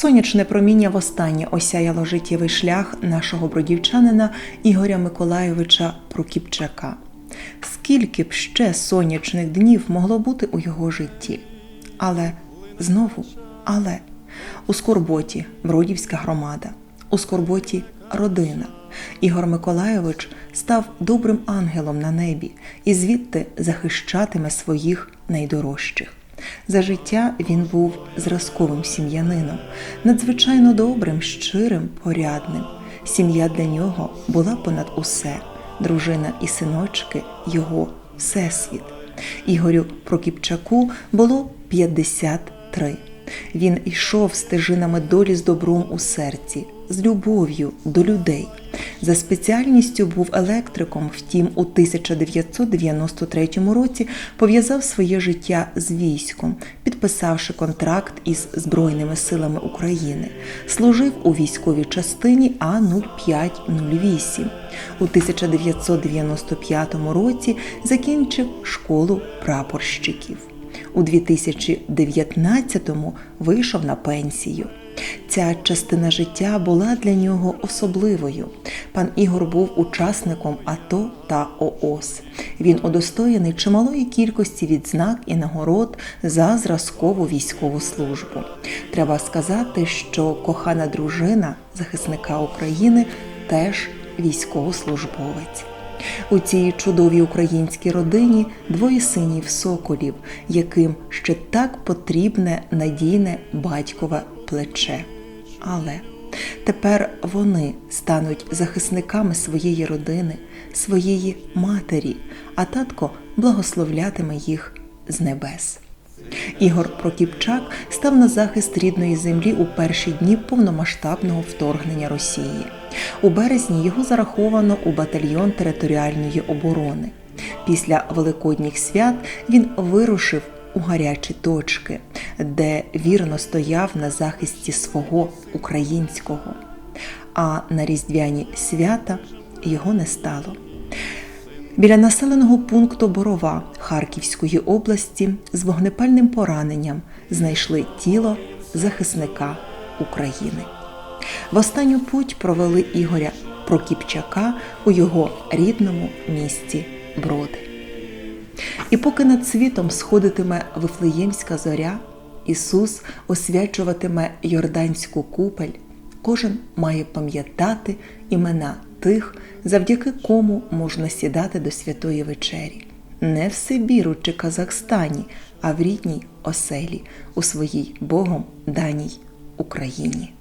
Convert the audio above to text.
Сонячне проміння востаннє осяяло життєвий шлях нашого бродівчанина Ігоря Миколайовича Прокіпчака. Скільки б ще сонячних днів могло бути у його житті? Але знову, але у скорботі Бродівська громада, у скорботі родина. Ігор Миколайович став добрим ангелом на небі і звідти захищатиме своїх найдорожчих. За життя він був зразковим сім'янином, надзвичайно добрим, щирим, порядним. Сім'я для нього була понад усе, дружина і синочки його всесвіт. Ігорю Прокіпчаку було 53. Він йшов стежинами долі з добром у серці, з любов'ю до людей. За спеціальністю був електриком, втім, у 1993 році пов'язав своє життя з військом, підписавши контракт із Збройними силами України. Служив у військовій частині А0508. У 1995 році закінчив школу прапорщиків. У 2019-му вийшов на пенсію. Ця частина життя була для нього особливою. Пан Ігор був учасником АТО та ООС. Він удостоєний чималої кількості відзнак і нагород за зразкову військову службу. Треба сказати, що кохана дружина захисника України теж військовослужбовець. У цій чудовій українській родині двоє синів соколів, яким ще так потрібне надійне батькове плече. Але тепер вони стануть захисниками своєї родини, своєї матері, а татко благословлятиме їх з небес. Ігор Прокіпчак став на захист рідної землі у перші дні повномасштабного вторгнення Росії. У березні його зараховано у батальйон територіальної оборони. Після великодніх свят він вирушив у гарячі точки, де вірно стояв на захисті свого українського. А на різдвяні свята його не стало. Біля населеного пункту Борова Харківської області з вогнепальним пораненням знайшли тіло захисника України. В останню путь провели Ігоря Прокіпчака у його рідному місті Броди. І поки над світом сходитиме Вифлеємська зоря, Ісус освячуватиме Йорданську купель, кожен має пам'ятати імена тих, завдяки кому можна сідати до святої вечері. Не в Сибіру чи Казахстані, а в рідній оселі у своїй Богом даній Україні.